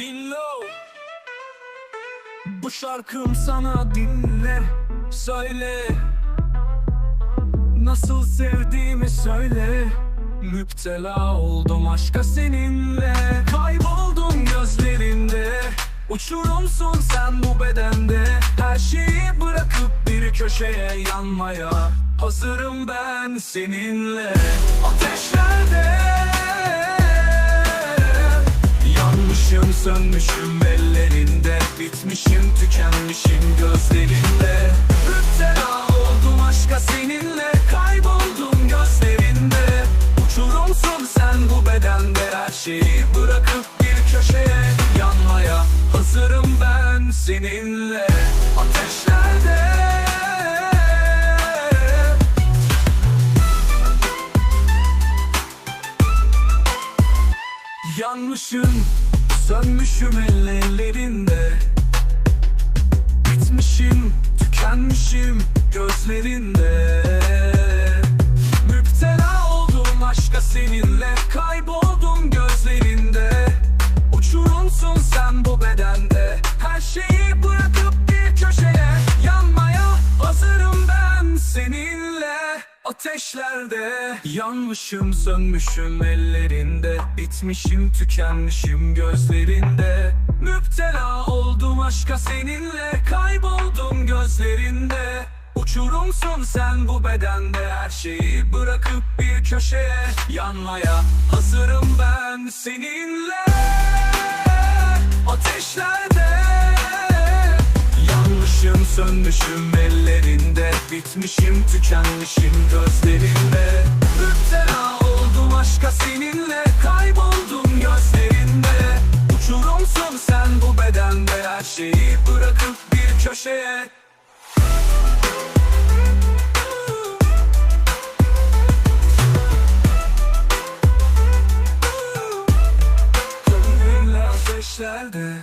Dinle. Bu şarkım sana dinle Söyle. Nasıl sevdiğimi söyle. Müptela oldum aşka seninle. Kayboldum gözlerinde. Uçurumsun sen bu bedende. Her şeyi bırakıp bir köşeye yanmaya Hazırım ben seninle. Ateşlerde Yanmışım sönmüşüm ellerinde. Bitmişim tükenmişim gözlerinde. Müptela oldum aşka seninle. Kayboldum gözlerinde. Uçurumsun sen bu bedende. Her şeyi bırakıp bir köşeye yanmaya Hazırım ben seninle. Ateşlerde. Yanmışım, sönmüşüm ellerinde. Bitmişim, tükenmişim gözlerinde. Müptela oldum aşka seninle Ateşlerde Yanmışım sönmüşüm ellerinde Bitmişim tükenmişim gözlerinde Müptela oldum aşka seninle Kayboldum gözlerinde Uçurumsun sen bu bedende Her şeyi bırakıp bir köşeye Yanmaya hazırım ben seninle Ateşlerde Yanmışım sönmüşüm ellerinde Bitmişim tükenmişim gözlerinde Müptela oldum aşka seninle Kayboldum gözlerinde. Uçurumsun sen bu bedende Her şeyi bırakıp bir köşeye. Gönlümle ateşlerde